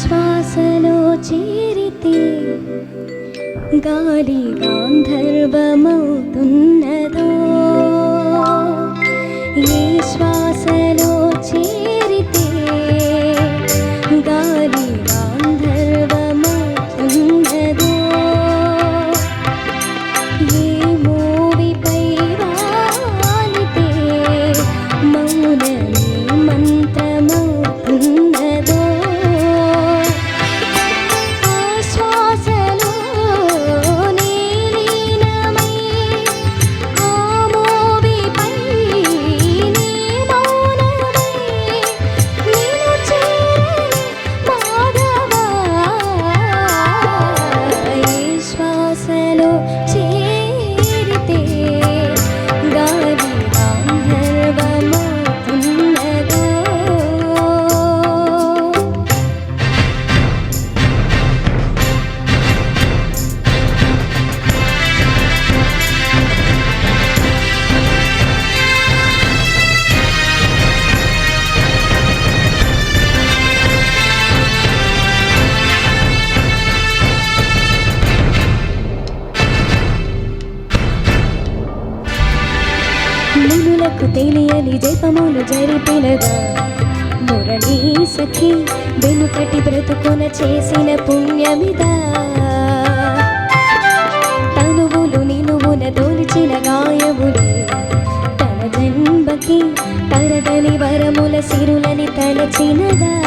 శ్వాసలో చేరితే గాలి గాంధర్వమవుతున్నదో. తెలియని జపములు జరిపినదా మురళీ సఖి వెనుకటి బ్రతుకున చేసిన పుణ్యమిదా. తనువులు నిలువున తోలిచిన గాయములే. తన జన్మకి తరగని వరముల సిరులని తలచినదా